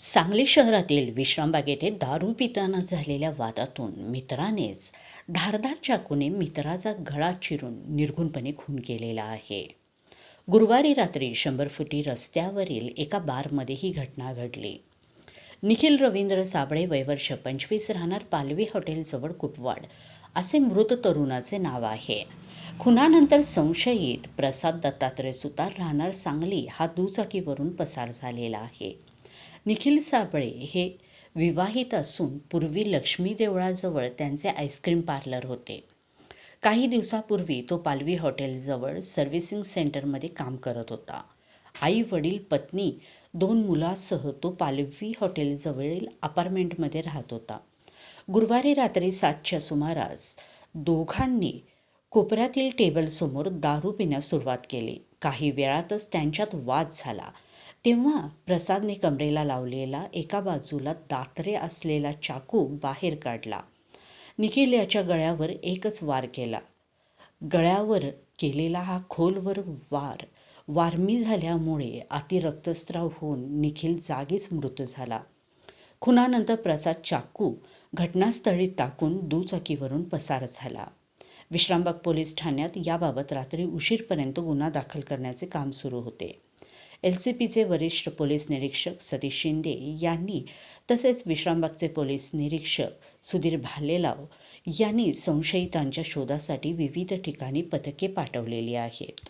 सांगली शहरातील विश्रामबाग येथे दारू पिताना झालेल्या वादातून मित्रानेच धारदार चाकूने मित्राचा गळा चिरून निर्घुणपणे खून केलेला आहे. गुरुवारी रात्री शंभर फुटी रस्त्यावरील एका बारमध्ये ही घटना घडली. निखिल रवींद्र साबळे वयवर्ष पंचवीस राहणार पालवी हॉटेलजवळ कुपवाड असे मृत तरुणाचे नाव आहे. खुनानंतर संशयित प्रसाद दत्तात्रय सुतार राहणार सांगली हा दुचाकीवरून पसार झालेला आहे. निखिल साबळे हे विवाहित असून पूर्वी लक्ष्मी देवळाजवळ त्यांचे आईस्क्रीम पार्लर होते. काही दिवसापूर्वी तो पालवी हॉटेलजवळ सर्व्हिसिंग सेंटरमध्ये काम करत होता. आई वडील पत्नी दोन मुलासह तो पालवी हॉटेलजवळील अपार्टमेंटमध्ये राहत होता. गुरुवारी रात्री सातच्या सुमारास दोघांनी कोपऱ्यातील टेबलसमोर दारू पिण्यास सुरुवात केली. काही वेळातच त्यांच्यात वाद झाला. तेव्हा प्रसादने कमरेला लावलेला एका बाजूला दात्रे असलेला चाकू बाहेर काढला. निखिल याच्या गळ्यावर एकच वार केला. गळ्यावर केलेला हा खोलवर वार वारमी झाल्यामुळे अति रक्तस्राव होऊन निखिल जागीच मृत झाला. खुनानंतर प्रसाद चाकू घटनास्थळी टाकून दुचाकीवरून पसार झाला. विश्रामबाग पोलीस ठाण्यात याबाबत रात्री उशीरपर्यंत गुन्हा दाखल करण्याचे काम सुरू होते. एलसीपीचे वरिष्ठ पोलीस निरीक्षक सतीश शिंदे यांनी तसेच विश्रामबागचे पोलीस निरीक्षक सुधीर भालेलाव यांनी संशयितांच्या शोधासाठी विविध ठिकाणी पथके पाठवलेली आहेत.